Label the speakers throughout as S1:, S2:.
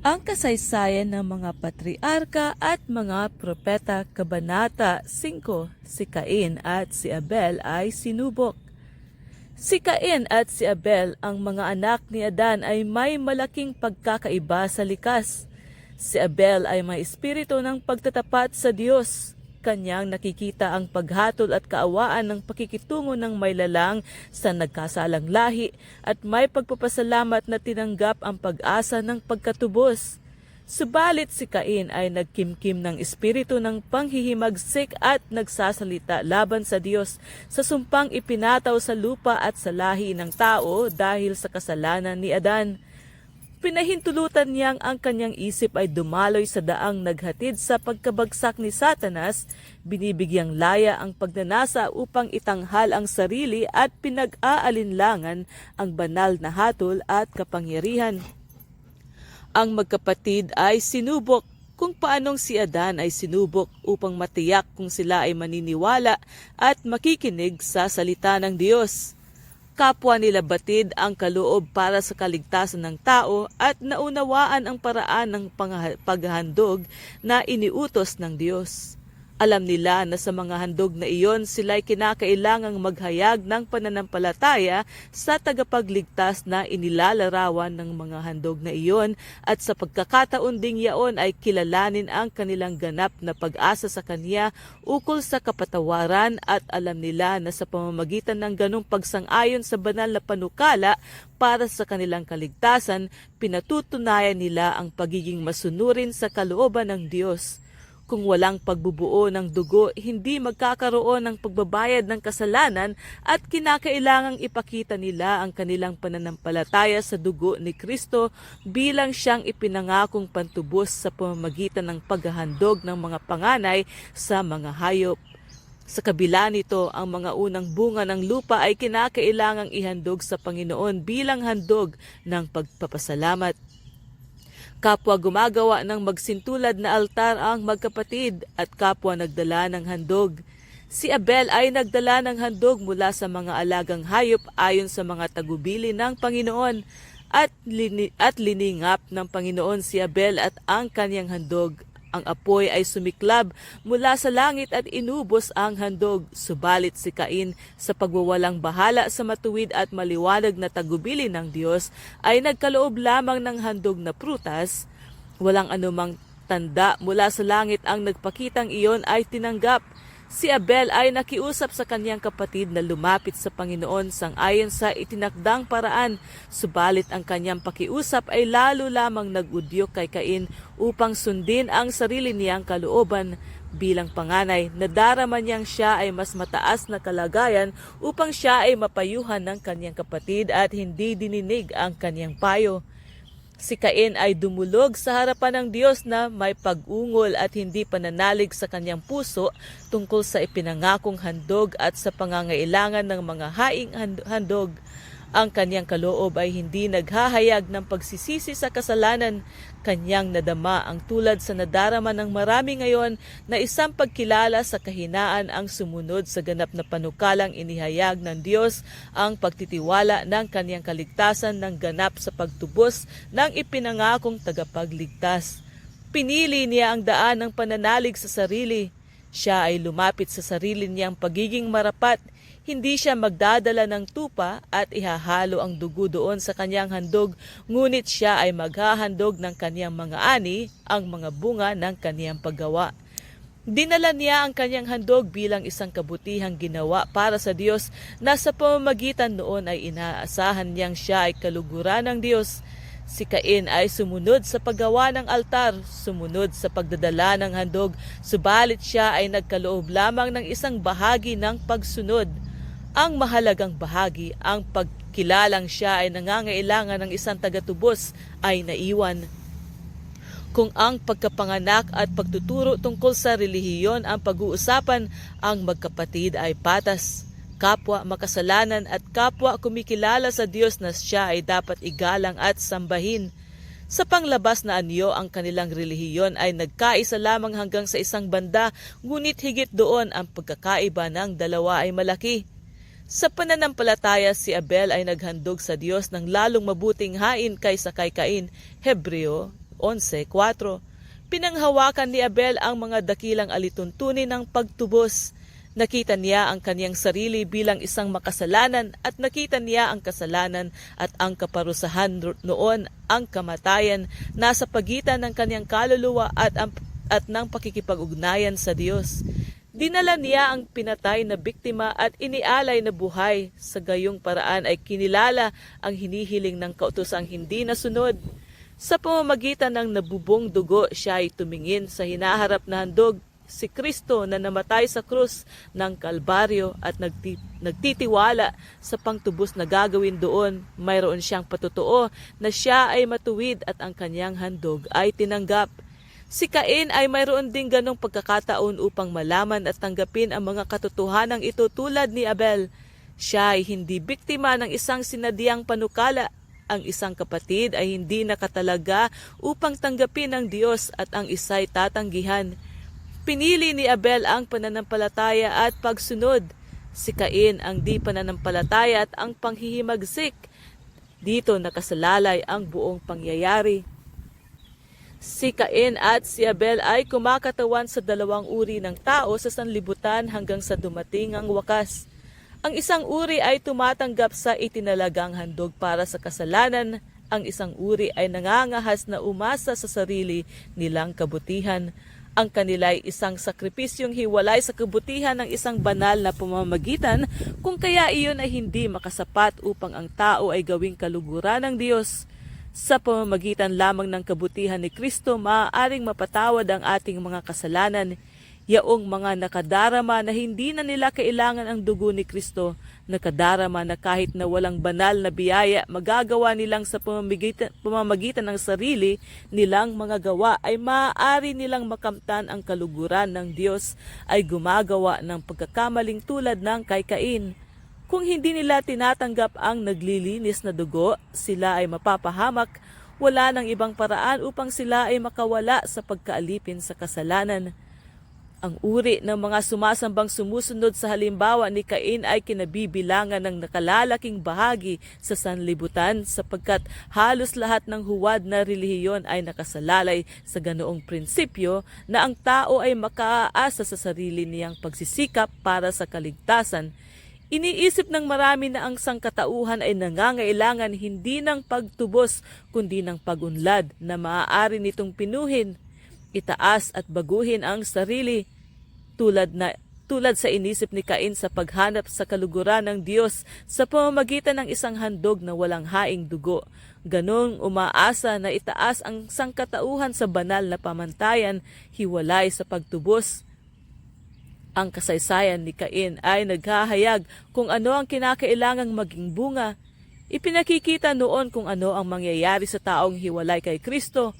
S1: ang kasaysayan ng mga patriarka at mga propeta Kabanata 5, si Cain at si Abel ay sinubok. Si Cain at si Abel, ang mga anak ni Adan ay may malaking pagkakaiba sa likas. Si Abel ay may espiritu ng pagtatapat sa Diyos. Kanyang nakikita ang paghatol at kaawaan ng pakikitungo ng may lalang sa nagkasalang lahi at may pagpapasalamat na tinanggap ang pag-asa ng pagkatubos. Subalit si Cain ay nagkimkim ng espiritu ng panghihimagsik at nagsasalita laban sa Diyos sa sumpang ipinataw sa lupa at sa lahi ng tao dahil sa kasalanan ni Adan. Pinahintulutan niyang ang kanyang isip ay dumaloy sa daang naghatid sa pagkabagsak ni Satanas, binibigyang laya ang pagnanasa upang itanghal ang sarili at pinag-aalinlangan ang banal na hatol at kapangyarihan. Ang magkapatid ay sinubok. Kung paanong si Adan ay sinubok upang matiyak kung sila ay maniniwala at makikinig sa salita ng Diyos kapwa nila batid ang kaloob para sa kaligtasan ng tao at naunawaan ang paraan ng paghahandog na iniutos ng Diyos. Alam nila na sa mga handog na iyon sila'y kinakailangang maghayag ng pananampalataya sa tagapagligtas na inilalarawan ng mga handog na iyon at sa pagkakataon ding yaon ay kilalanin ang kanilang ganap na pag-asa sa Kanya ukol sa kapatawaran at alam nila na sa pamamagitan ng ganong pagsang-ayon sa banal na panukala para sa kanilang kaligtasan, pinatutunayan nila ang pagiging masunurin sa kalooban ng Diyos. Kung walang pagbubuo ng dugo, hindi magkakaroon ng pagbabayad ng kasalanan at kinakailangang ipakita nila ang kanilang pananampalataya sa dugo ni Kristo bilang siyang ipinangakong pantubos sa pamamagitan ng paghahandog ng mga panganay sa mga hayop. Sa kabila nito, ang mga unang bunga ng lupa ay kinakailangang ihandog sa Panginoon bilang handog ng pagpapasalamat. Kapwa gumagawa ng magsintulad na altar ang magkapatid at kapwa nagdala ng handog. Si Abel ay nagdala ng handog mula sa mga alagang hayop ayon sa mga tagubili ng Panginoon at, lini, at liningap ng Panginoon si Abel at ang kanyang handog. Ang apoy ay sumiklab mula sa langit at inubos ang handog. Subalit si Cain sa pagwawalang bahala sa matuwid at maliwanag na tagubili ng Diyos ay nagkaloob lamang ng handog na prutas. Walang anumang tanda mula sa langit ang nagpakitang iyon ay tinanggap. Si Abel ay nakiusap sa kanyang kapatid na lumapit sa Panginoon sang ayon sa itinakdang paraan, subalit ang kanyang pakiusap ay lalo lamang nagudyok kay Cain upang sundin ang sarili niyang kalooban. Bilang panganay, nadarama niyang siya ay mas mataas na kalagayan upang siya ay mapayuhan ng kanyang kapatid at hindi dininig ang kanyang payo. Si Cain ay dumulog sa harapan ng Diyos na may pag-ungol at hindi pananalig sa kanyang puso tungkol sa ipinangakong handog at sa pangangailangan ng mga haing hand- handog. Ang kanyang kaloob ay hindi naghahayag ng pagsisisi sa kasalanan. Kanyang nadama ang tulad sa nadarama ng marami ngayon na isang pagkilala sa kahinaan ang sumunod sa ganap na panukalang inihayag ng Diyos ang pagtitiwala ng kanyang kaligtasan ng ganap sa pagtubos ng ipinangakong tagapagligtas. Pinili niya ang daan ng pananalig sa sarili. Siya ay lumapit sa sarili niyang pagiging marapat hindi siya magdadala ng tupa at ihahalo ang dugo doon sa kanyang handog, ngunit siya ay maghahandog ng kanyang mga ani, ang mga bunga ng kanyang paggawa. Dinala niya ang kanyang handog bilang isang kabutihang ginawa para sa Diyos na sa pamamagitan noon ay inaasahan niyang siya ay kaluguran ng Diyos. Si Cain ay sumunod sa paggawa ng altar, sumunod sa pagdadala ng handog, subalit siya ay nagkaloob lamang ng isang bahagi ng pagsunod. Ang mahalagang bahagi, ang pagkilalang siya ay nangangailangan ng isang tagatubos ay naiwan. Kung ang pagkapanganak at pagtuturo tungkol sa relihiyon ang pag-uusapan, ang magkapatid ay patas. Kapwa makasalanan at kapwa kumikilala sa Diyos na siya ay dapat igalang at sambahin. Sa panglabas na anyo, ang kanilang relihiyon ay nagkaisa lamang hanggang sa isang banda, ngunit higit doon ang pagkakaiba ng dalawa ay malaki. Sa pananampalataya, si Abel ay naghandog sa Diyos ng lalong mabuting hain kaysa kay Cain, Hebreo 11.4. Pinanghawakan ni Abel ang mga dakilang alituntunin ng pagtubos. Nakita niya ang kaniyang sarili bilang isang makasalanan at nakita niya ang kasalanan at ang kaparusahan noon ang kamatayan nasa pagitan ng kaniyang kaluluwa at, ang, at ng pakikipag-ugnayan sa Diyos. Dinala niya ang pinatay na biktima at inialay na buhay. Sa gayong paraan ay kinilala ang hinihiling ng kautosang hindi nasunod. Sa pamamagitan ng nabubong dugo, siya ay tumingin sa hinaharap na handog, si Kristo na namatay sa krus ng Kalbaryo at nagti- nagtitiwala sa pangtubos na gagawin doon. Mayroon siyang patutuo na siya ay matuwid at ang kanyang handog ay tinanggap. Si Cain ay mayroon ding ganong pagkakataon upang malaman at tanggapin ang mga katotohanang ito tulad ni Abel. Siya ay hindi biktima ng isang sinadiyang panukala. Ang isang kapatid ay hindi nakatalaga upang tanggapin ng Diyos at ang isa'y tatanggihan. Pinili ni Abel ang pananampalataya at pagsunod. Si Cain ang di pananampalataya at ang panghihimagsik. Dito nakasalalay ang buong pangyayari. Si Cain at si Abel ay kumakatawan sa dalawang uri ng tao sa sanlibutan hanggang sa dumating ang wakas. Ang isang uri ay tumatanggap sa itinalagang handog para sa kasalanan. Ang isang uri ay nangangahas na umasa sa sarili nilang kabutihan. Ang kanila ay isang sakripisyong hiwalay sa kabutihan ng isang banal na pamamagitan kung kaya iyon ay hindi makasapat upang ang tao ay gawing kaluguran ng Diyos. Sa pamamagitan lamang ng kabutihan ni Kristo, maaaring mapatawad ang ating mga kasalanan. Yaong mga nakadarama na hindi na nila kailangan ang dugo ni Kristo, nakadarama na kahit na walang banal na biyaya, magagawa nilang sa pamamagitan, pamamagitan ng sarili nilang mga gawa ay maaari nilang makamtan ang kaluguran ng Diyos ay gumagawa ng pagkakamaling tulad ng kay Cain. Kung hindi nila tinatanggap ang naglilinis na dugo, sila ay mapapahamak. Wala ng ibang paraan upang sila ay makawala sa pagkaalipin sa kasalanan. Ang uri ng mga sumasambang sumusunod sa halimbawa ni Cain ay kinabibilangan ng nakalalaking bahagi sa sanlibutan sapagkat halos lahat ng huwad na relihiyon ay nakasalalay sa ganoong prinsipyo na ang tao ay makaaasa sa sarili niyang pagsisikap para sa kaligtasan Iniisip ng marami na ang sangkatauhan ay nangangailangan hindi ng pagtubos kundi ng pagunlad na maaari nitong pinuhin, itaas at baguhin ang sarili tulad na tulad sa inisip ni Cain sa paghanap sa kaluguran ng Diyos sa pamamagitan ng isang handog na walang haing dugo. Ganong umaasa na itaas ang sangkatauhan sa banal na pamantayan, hiwalay sa pagtubos ang kasaysayan ni Cain ay naghahayag kung ano ang kinakailangang maging bunga. Ipinakikita noon kung ano ang mangyayari sa taong hiwalay kay Kristo.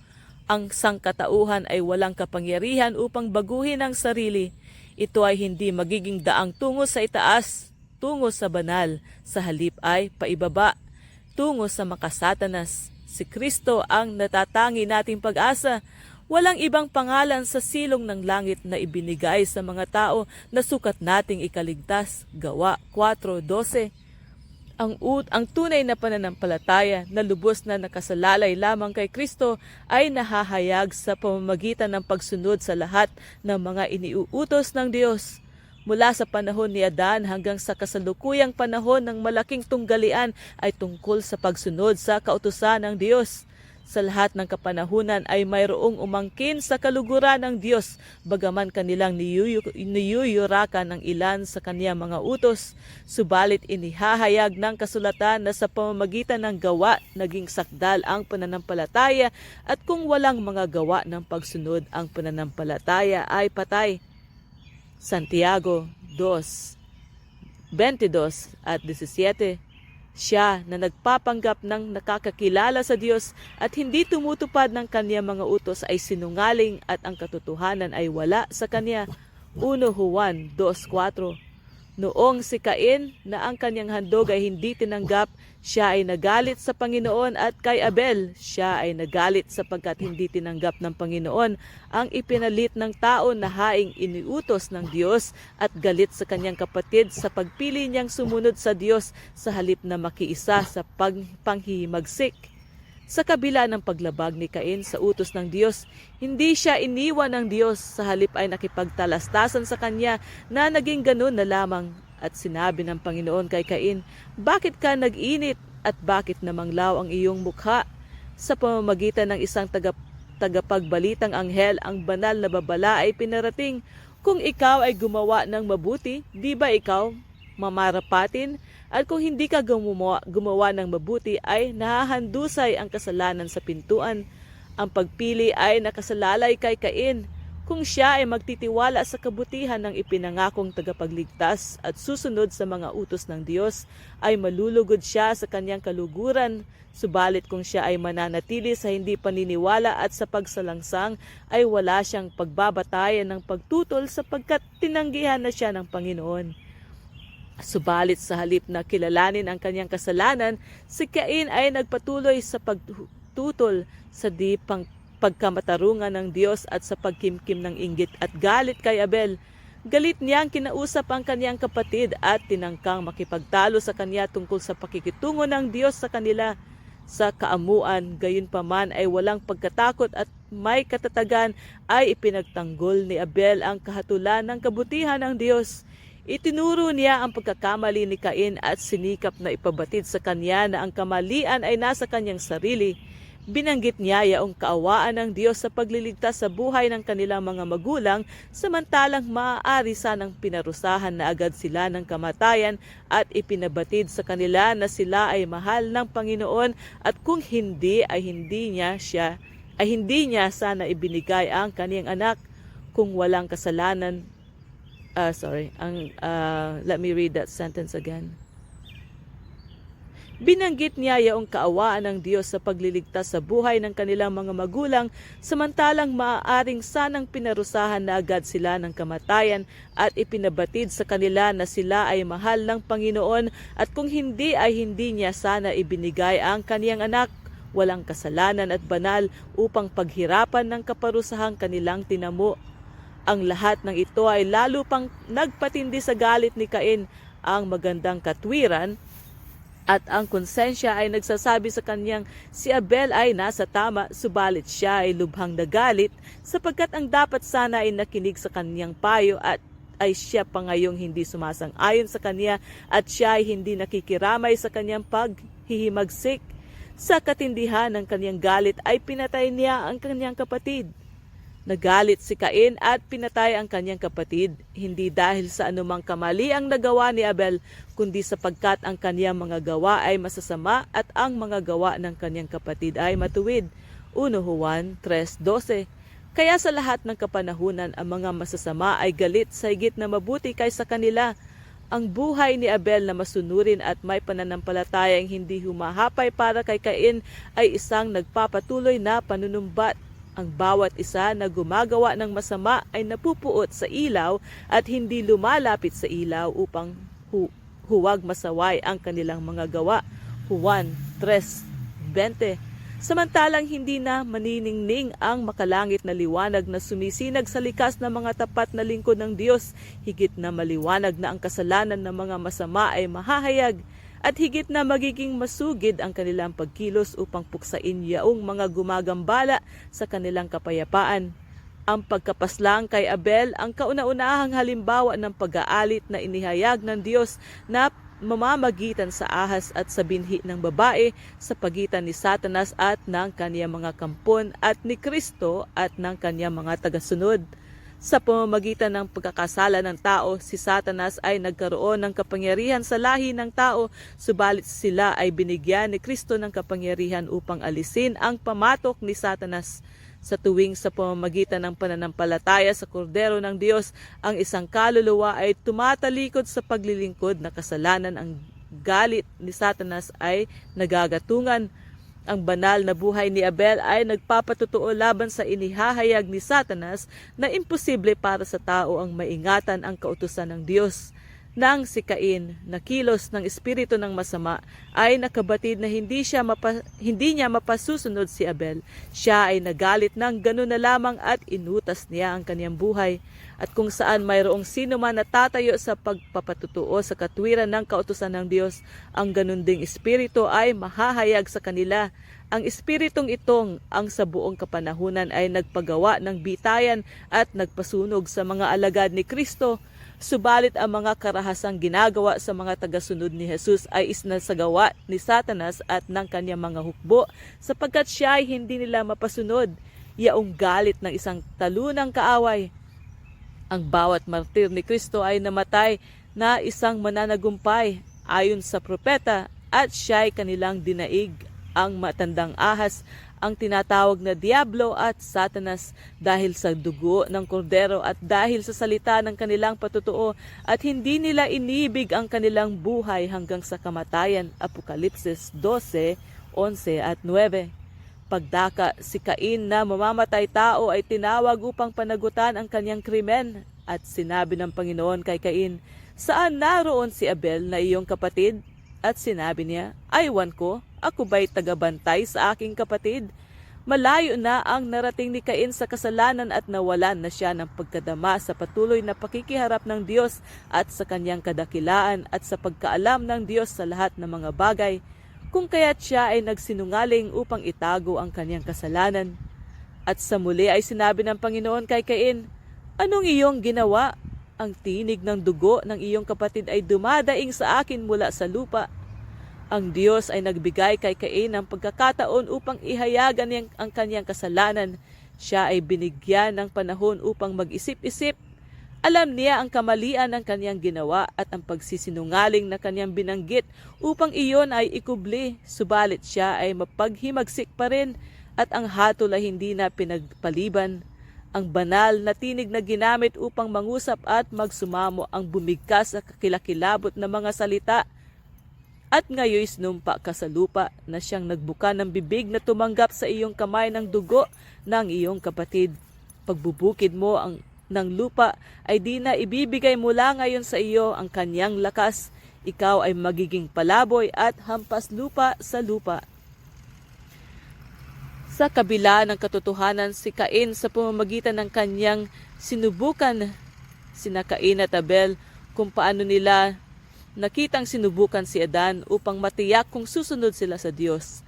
S1: Ang sangkatauhan ay walang kapangyarihan upang baguhin ang sarili. Ito ay hindi magiging daang tungo sa itaas, tungo sa banal, sa halip ay paibaba, tungo sa makasatanas. Si Kristo ang natatangi nating pag-asa Walang ibang pangalan sa silong ng langit na ibinigay sa mga tao na sukat nating ikaligtas. Gawa 4.12 ang ut ang tunay na pananampalataya na lubos na nakasalalay lamang kay Kristo ay nahahayag sa pamamagitan ng pagsunod sa lahat ng mga iniuutos ng Diyos. Mula sa panahon ni Adan hanggang sa kasalukuyang panahon ng malaking tunggalian ay tungkol sa pagsunod sa kautusan ng Diyos. Sa lahat ng kapanahunan ay mayroong umangkin sa kaluguran ng Diyos, bagaman kanilang niyuyu, niyuyurakan ng ilan sa kaniyang mga utos. Subalit inihahayag ng kasulatan na sa pamamagitan ng gawa, naging sakdal ang pananampalataya at kung walang mga gawa ng pagsunod, ang pananampalataya ay patay. Santiago 2, 22 at 17 siya na nagpapanggap ng nakakakilala sa Diyos at hindi tumutupad ng kanya mga utos ay sinungaling at ang katotohanan ay wala sa kanya. 1 Juan 2.4 Noong si Cain na ang kanyang handog ay hindi tinanggap, siya ay nagalit sa Panginoon at kay Abel, siya ay nagalit sapagkat hindi tinanggap ng Panginoon ang ipinalit ng tao na haing iniutos ng Diyos at galit sa kanyang kapatid sa pagpili niyang sumunod sa Diyos sa halip na makiisa sa pagpanghihimagsik. Sa kabila ng paglabag ni Cain sa utos ng Diyos, hindi siya iniwan ng Diyos, sa halip ay nakipagtalastasan sa kanya na naging ganun na lamang. At sinabi ng Panginoon kay Cain, Bakit ka nag-init at bakit namanglaw ang iyong mukha? Sa pamamagitan ng isang taga, tagapagbalitang anghel, ang banal na babala ay pinarating. Kung ikaw ay gumawa ng mabuti, di ba ikaw mamarapatin? At kung hindi ka gumawa, gumawa ng mabuti ay nahahandusay ang kasalanan sa pintuan. Ang pagpili ay nakasalalay kay Cain. Kung siya ay magtitiwala sa kabutihan ng ipinangakong tagapagligtas at susunod sa mga utos ng Diyos, ay malulugod siya sa kanyang kaluguran. Subalit kung siya ay mananatili sa hindi paniniwala at sa pagsalangsang, ay wala siyang pagbabatayan ng pagtutol sapagkat tinanggihan na siya ng Panginoon. Subalit sa halip na kilalanin ang kanyang kasalanan, si Cain ay nagpatuloy sa pagtutol sa di pang pagkamatarungan ng Diyos at sa pagkimkim ng inggit at galit kay Abel. Galit niyang kinausap ang kanyang kapatid at tinangkang makipagtalo sa kanya tungkol sa pakikitungo ng Diyos sa kanila. Sa kaamuan, gayon paman ay walang pagkatakot at may katatagan ay ipinagtanggol ni Abel ang kahatulan ng kabutihan ng Diyos. Itinuro niya ang pagkakamali ni Cain at sinikap na ipabatid sa kanya na ang kamalian ay nasa kanyang sarili. Binanggit niya yaong kaawaan ng Diyos sa pagliligtas sa buhay ng kanilang mga magulang samantalang maaari sanang pinarusahan na agad sila ng kamatayan at ipinabatid sa kanila na sila ay mahal ng Panginoon at kung hindi ay hindi niya siya ay hindi niya sana ibinigay ang kaniyang anak kung walang kasalanan uh, sorry, ang, uh, let me read that sentence again. Binanggit niya yaong kaawaan ng Diyos sa pagliligtas sa buhay ng kanilang mga magulang, samantalang maaaring sanang pinarusahan na agad sila ng kamatayan at ipinabatid sa kanila na sila ay mahal ng Panginoon at kung hindi ay hindi niya sana ibinigay ang kaniyang anak. Walang kasalanan at banal upang paghirapan ng kaparusahang kanilang tinamo ang lahat ng ito ay lalo pang nagpatindi sa galit ni Cain ang magandang katwiran at ang konsensya ay nagsasabi sa kanyang si Abel ay nasa tama subalit siya ay lubhang nagalit sapagkat ang dapat sana ay nakinig sa kanyang payo at ay siya pa ngayong hindi sumasang-ayon sa kanya at siya ay hindi nakikiramay sa kanyang paghihimagsik. Sa katindihan ng kanyang galit ay pinatay niya ang kanyang kapatid. Nagalit si Cain at pinatay ang kanyang kapatid, hindi dahil sa anumang kamali ang nagawa ni Abel, kundi sapagkat ang kanyang mga gawa ay masasama at ang mga gawa ng kanyang kapatid ay matuwid. 1 Juan 3.12 Kaya sa lahat ng kapanahunan ang mga masasama ay galit sa higit na mabuti kaysa kanila. Ang buhay ni Abel na masunurin at may pananampalatayang hindi humahapay para kay Cain ay isang nagpapatuloy na panunumbat ang bawat isa na gumagawa ng masama ay napupuot sa ilaw at hindi lumalapit sa ilaw upang hu- huwag masaway ang kanilang mga gawa. Juan 3.20 Samantalang hindi na maniningning ang makalangit na liwanag na sumisinag sa likas na mga tapat na lingkod ng Diyos, higit na maliwanag na ang kasalanan ng mga masama ay mahahayag at higit na magiging masugid ang kanilang pagkilos upang puksain yaong mga gumagambala sa kanilang kapayapaan. Ang pagkapaslang kay Abel ang kauna-unahang halimbawa ng pag-aalit na inihayag ng Diyos na mamamagitan sa ahas at sa binhi ng babae sa pagitan ni Satanas at ng kaniyang mga kampon at ni Kristo at ng kaniyang mga tagasunod. Sa pamamagitan ng pagkakasala ng tao, si Satanas ay nagkaroon ng kapangyarihan sa lahi ng tao, subalit sila ay binigyan ni Kristo ng kapangyarihan upang alisin ang pamatok ni Satanas. Sa tuwing sa pamamagitan ng pananampalataya sa kordero ng Diyos, ang isang kaluluwa ay tumatalikod sa paglilingkod na kasalanan ang galit ni Satanas ay nagagatungan. Ang banal na buhay ni Abel ay nagpapatutuo laban sa inihahayag ni Satanas na imposible para sa tao ang maingatan ang kautusan ng Diyos. Ng si Cain na kilos ng espiritu ng masama ay nakabatid na hindi siya mapa, hindi niya mapasusunod si Abel. Siya ay nagalit ng ganun na lamang at inutas niya ang kaniyang buhay. At kung saan mayroong sino man natatayo sa pagpapatutuo sa katwiran ng kautusan ng Diyos, ang ganun ding espiritu ay mahahayag sa kanila. Ang espiritong itong ang sa buong kapanahunan ay nagpagawa ng bitayan at nagpasunog sa mga alagad ni Kristo Subalit ang mga karahasang ginagawa sa mga tagasunod ni Jesus ay isnasagawa ni Satanas at ng kanyang mga hukbo sapagkat siya ay hindi nila mapasunod. Yaong galit ng isang talunang kaaway. Ang bawat martir ni Kristo ay namatay na isang mananagumpay ayon sa propeta at siya ay kanilang dinaig ang matandang ahas ang tinatawag na Diablo at Satanas dahil sa dugo ng kordero at dahil sa salita ng kanilang patutuo at hindi nila inibig ang kanilang buhay hanggang sa kamatayan. Apokalipsis 12, 11 at 9. Pagdaka si Cain na mamamatay tao ay tinawag upang panagutan ang kanyang krimen at sinabi ng Panginoon kay Cain, Saan naroon si Abel na iyong kapatid? At sinabi niya, Aywan ko, ako ba'y tagabantay sa aking kapatid? Malayo na ang narating ni Cain sa kasalanan at nawalan na siya ng pagkadama sa patuloy na pakikiharap ng Diyos at sa kanyang kadakilaan at sa pagkaalam ng Diyos sa lahat ng mga bagay, kung kaya't siya ay nagsinungaling upang itago ang kanyang kasalanan. At sa muli ay sinabi ng Panginoon kay Cain, Anong iyong ginawa? Ang tinig ng dugo ng iyong kapatid ay dumadaing sa akin mula sa lupa. Ang Diyos ay nagbigay kay Cain ng pagkakataon upang ihayagan ang kanyang kasalanan. Siya ay binigyan ng panahon upang mag-isip-isip. Alam niya ang kamalian ng kanyang ginawa at ang pagsisinungaling na kanyang binanggit upang iyon ay ikubli. Subalit siya ay mapaghimagsik pa rin at ang hatol ay hindi na pinagpaliban. Ang banal na tinig na ginamit upang mangusap at magsumamo ang bumigkas sa kakilakilabot na mga salita at ngayoy sinumpa ka sa lupa na siyang nagbuka ng bibig na tumanggap sa iyong kamay ng dugo ng iyong kapatid. Pagbubukid mo ang ng lupa ay di na ibibigay mula ngayon sa iyo ang kanyang lakas. Ikaw ay magiging palaboy at hampas lupa sa lupa. Sa kabila ng katotohanan si Cain sa pamamagitan ng kanyang sinubukan sina Cain at Abel kung paano nila nakitang sinubukan si Adan upang matiyak kung susunod sila sa Diyos.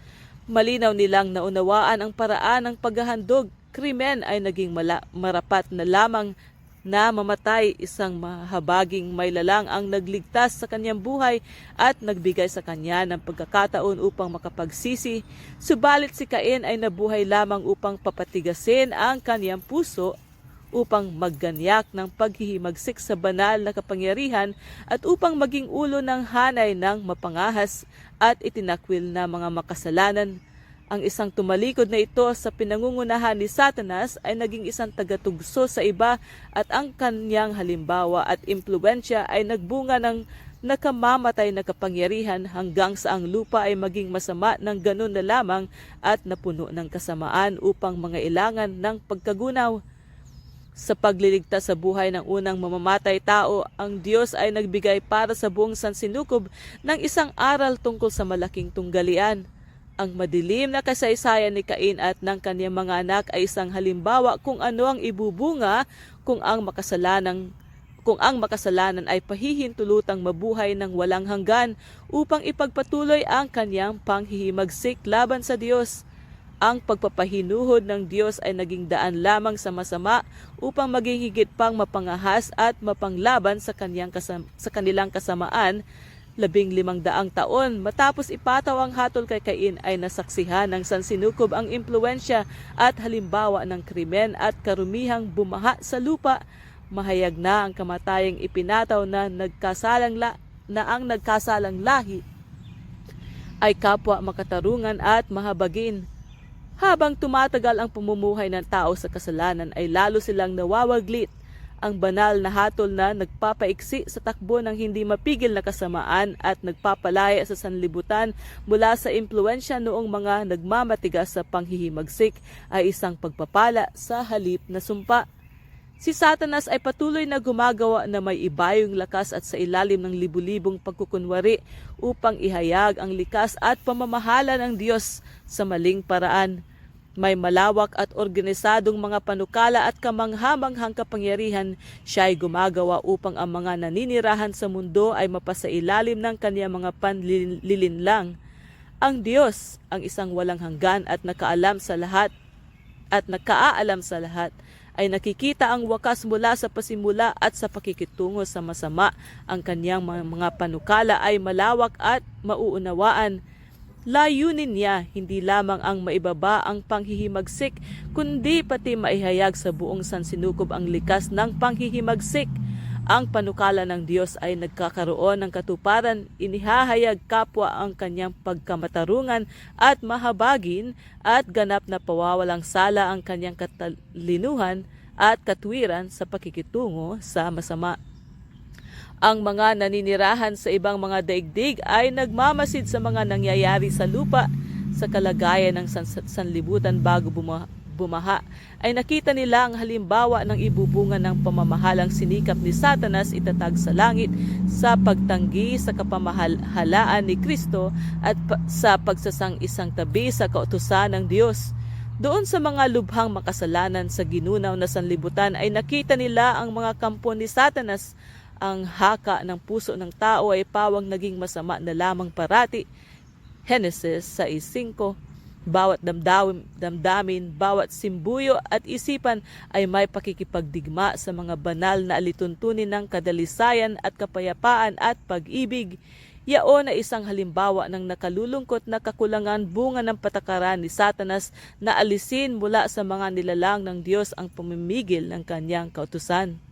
S1: Malinaw nilang naunawaan ang paraan ng paghahandog. Krimen ay naging mala- marapat na lamang na mamatay isang mahabaging may lalang ang nagligtas sa kanyang buhay at nagbigay sa kanya ng pagkakataon upang makapagsisi. Subalit si Cain ay nabuhay lamang upang papatigasin ang kanyang puso upang magganyak ng paghihimagsik sa banal na kapangyarihan at upang maging ulo ng hanay ng mapangahas at itinakwil na mga makasalanan. Ang isang tumalikod na ito sa pinangungunahan ni Satanas ay naging isang tagatugso sa iba at ang kanyang halimbawa at impluensya ay nagbunga ng nakamamatay na kapangyarihan hanggang sa ang lupa ay maging masama ng ganun na lamang at napuno ng kasamaan upang mga ilangan ng pagkagunaw. Sa pagliligtas sa buhay ng unang mamamatay tao, ang Diyos ay nagbigay para sa buong sansinukob ng isang aral tungkol sa malaking tunggalian. Ang madilim na kasaysayan ni Cain at ng kanyang mga anak ay isang halimbawa kung ano ang ibubunga kung ang makasalanang kung ang makasalanan ay pahihintulutang mabuhay ng walang hanggan upang ipagpatuloy ang kanyang panghihimagsik laban sa Diyos. Ang pagpapahinuhod ng Diyos ay naging daan lamang sa masama upang maging higit pang mapangahas at mapanglaban sa, kanyang kasam- sa kanilang kasamaan Labing limang daang taon matapos ipataw ang hatol kay Cain ay nasaksihan ng sansinukob ang impluensya at halimbawa ng krimen at karumihang bumaha sa lupa. Mahayag na ang kamatayang ipinataw na nagkasalang la, na ang nagkasalang lahi ay kapwa makatarungan at mahabagin. Habang tumatagal ang pamumuhay ng tao sa kasalanan ay lalo silang nawawaglit ang banal na hatol na nagpapaiksi sa takbo ng hindi mapigil na kasamaan at nagpapalaya sa sanlibutan mula sa impluensya noong mga nagmamatigas sa panghihimagsik ay isang pagpapala sa halip na sumpa. Si Satanas ay patuloy na gumagawa na may ibayong lakas at sa ilalim ng libu-libong pagkukunwari upang ihayag ang likas at pamamahala ng Diyos sa maling paraan. May malawak at organisadong mga panukala at kamanghamanghang kapangyarihan siya ay gumagawa upang ang mga naninirahan sa mundo ay mapasailalim ng kanyang mga panlilinlang. Ang Diyos, ang isang walang hanggan at nakaalam sa lahat at nakaalam sa lahat, ay nakikita ang wakas mula sa pasimula at sa pakikitungo sa masama. Ang kanyang mga panukala ay malawak at mauunawaan. Layunin niya hindi lamang ang maibaba ang panghihimagsik, kundi pati maihayag sa buong sansinukob ang likas ng panghihimagsik. Ang panukala ng Diyos ay nagkakaroon ng katuparan, inihahayag kapwa ang kanyang pagkamatarungan at mahabagin at ganap na pawawalang sala ang kanyang katalinuhan at katwiran sa pakikitungo sa masama. Ang mga naninirahan sa ibang mga daigdig ay nagmamasid sa mga nangyayari sa lupa sa kalagayan ng san- sanlibutan bago buma- bumaha ay nakita nila ang halimbawa ng ibubunga ng pamamahalang sinikap ni Satanas itatag sa langit sa pagtanggi sa kapamahalaan ni Kristo at pa- sa pagsasang isang tabi sa kautusan ng Diyos. Doon sa mga lubhang makasalanan sa ginunaw na sanlibutan ay nakita nila ang mga kampo ni Satanas. Ang haka ng puso ng tao ay pawang naging masama na lamang parati. Genesis 6.5 Bawat damdamin, damdamin, bawat simbuyo at isipan ay may pakikipagdigma sa mga banal na alituntunin ng kadalisayan at kapayapaan at pag-ibig. Yaon ay isang halimbawa ng nakalulungkot na kakulangan bunga ng patakaran ni Satanas na alisin mula sa mga nilalang ng Diyos ang pamimigil ng kanyang kautusan.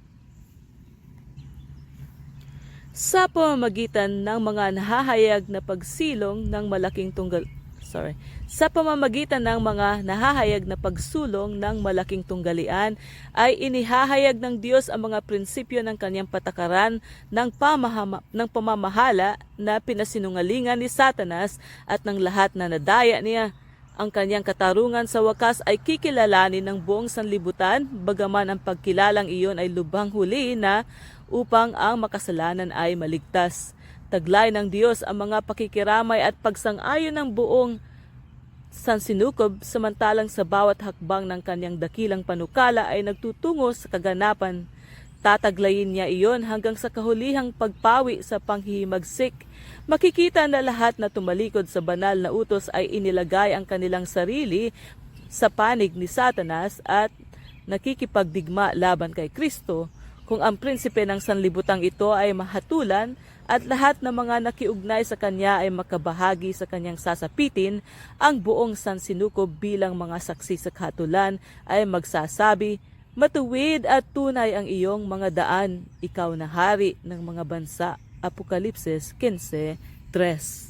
S1: Sa pamamagitan ng mga nahahayag na pagsilong ng malaking tunggal sorry, sa pamamagitan ng mga nahahayag na pagsulong ng malaking tunggalian ay inihahayag ng Diyos ang mga prinsipyo ng kanyang patakaran ng, pamahama, ng pamamahala na pinasinungalingan ni Satanas at ng lahat na nadaya niya. Ang kanyang katarungan sa wakas ay kikilalanin ng buong sanlibutan, bagaman ang pagkilalang iyon ay lubhang huli na upang ang makasalanan ay maligtas. Taglay ng Diyos ang mga pakikiramay at pagsang-ayon ng buong sansinukob samantalang sa bawat hakbang ng kanyang dakilang panukala ay nagtutungo sa kaganapan. Tataglayin niya iyon hanggang sa kahulihang pagpawi sa panghihimagsik. Makikita na lahat na tumalikod sa banal na utos ay inilagay ang kanilang sarili sa panig ni Satanas at nakikipagdigma laban kay Kristo kung ang prinsipe ng sanlibutang ito ay mahatulan at lahat ng mga nakiugnay sa kanya ay makabahagi sa kanyang sasapitin, ang buong sansinukob bilang mga saksi sa kahatulan ay magsasabi, Matuwid at tunay ang iyong mga daan, ikaw na hari ng mga bansa. Apokalipsis 15.3